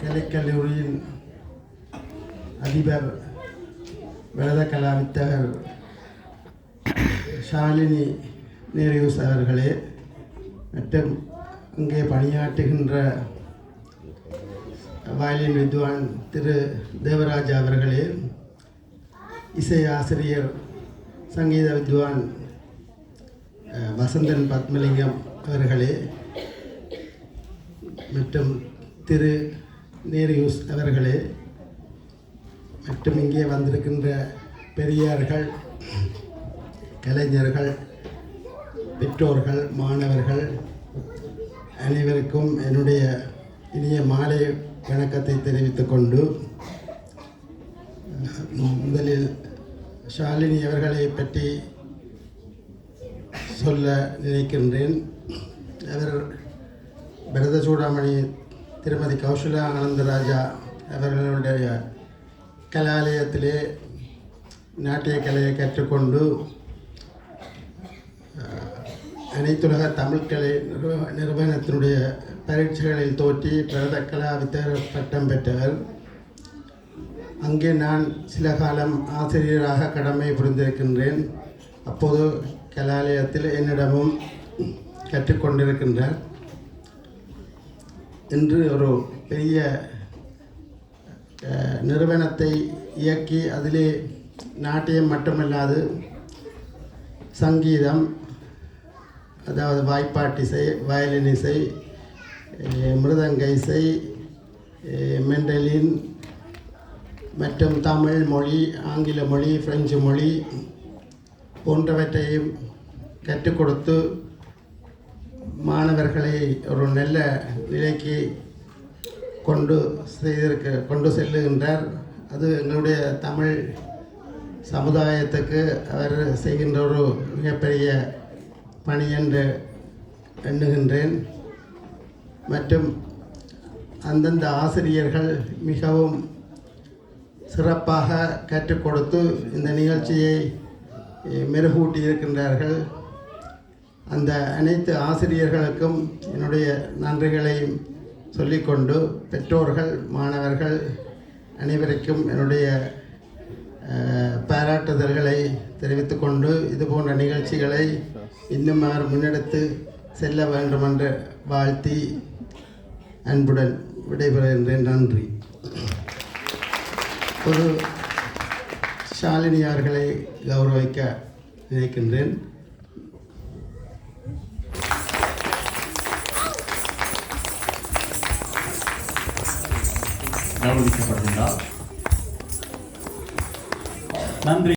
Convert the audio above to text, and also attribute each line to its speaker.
Speaker 1: கலைக்கல்லூரியின் அதிபர் விரத கலாவித்தகர் ஷாலினி நேரியூஸ் அவர்களே மற்றும் இங்கே பணியாற்றுகின்ற வயலின் வித்வான் திரு தேவராஜ் அவர்களே இசை ஆசிரியர் சங்கீத வித்வான் வசந்தன் பத்மலிங்கம் அவர்களே மற்றும் திரு நேரியூஸ் அவர்களே மற்றும் இங்கே வந்திருக்கின்ற பெரியார்கள் கலைஞர்கள் பெற்றோர்கள் மாணவர்கள் அனைவருக்கும் என்னுடைய இனிய மாலை வணக்கத்தை தெரிவித்துக் கொண்டு முதலில் ஷாலினி அவர்களை பற்றி சொல்ல நினைக்கின்றேன். அவர் பரத சூடாமணி திருமதி கௌசலா ஆனந்தராஜா அவர்களுடைய கலாலயத்திலே நாட்டிய கலையை கற்றுக்கொண்டு அனைத்துலக தமிழ் கலை நிறுவனத்தினுடைய பரீட்சைகளில் தோற்றி பிரத கலா வித்தகர் பட்டம் பெற்றவர் அங்கே நான் சில காலம் ஆசிரியராக கடமை புரிந்திருக்கின்றேன். அப்போது கலாலயத்தில் என்னிடமும் கற்றுக்கொண்டிருக்கின்றார். இன்று ஒரு பெரிய நிறுவனத்தை இயக்கி அதிலே நாட்டியம் மட்டுமல்லாது சங்கீதம் அதாவது வாய்ப்பாட்டிசை வயலின் இசை மிருதங்க இசை மெண்டலின் மற்றும் தமிழ் மொழி ஆங்கில மொழி பிரெஞ்சு மொழி போன்றவற்றையும் கற்றுக் கொடுத்து மாணவர்களை ஒரு நல்ல நிலைக்கு கொண்டு செய்திருக்க கொண்டு செல்லுகின்றார். அது எங்களுடைய தமிழ் சமுதாயத்துக்கு அவர் செய்கின்ற ஒரு மிகப்பெரிய பணி என்று எண்ணுகின்றேன். மற்றும் அந்தந்த ஆசிரியர்கள் மிகவும் சிறப்பாக கற்றுக் கொடுத்து இந்த நிகழ்ச்சியை மெருகூட்டி இருக்கின்றார்கள். அந்த அனைத்து ஆசிரியர்களுக்கும் என்னுடைய நன்றிகளையும் சொல்லிக்கொண்டு பெற்றோர்கள் மாணவர்கள் அனைவருக்கும் என்னுடைய பாராட்டுதல்களை தெரிவித்துக்கொண்டு இது போன்ற நிகழ்ச்சிகளை இன்னும் அவர் முன்னெடுத்து செல்ல வேண்டும் என்று வாழ்த்தி அன்புடன் விடைபெறுகின்றேன். நன்றி. ஒரு ஷாலினியார்களை கௌரவிக்க நினைக்கின்றேன்.
Speaker 2: கௌரவிக்கப்படுகின்றார் நன்றி.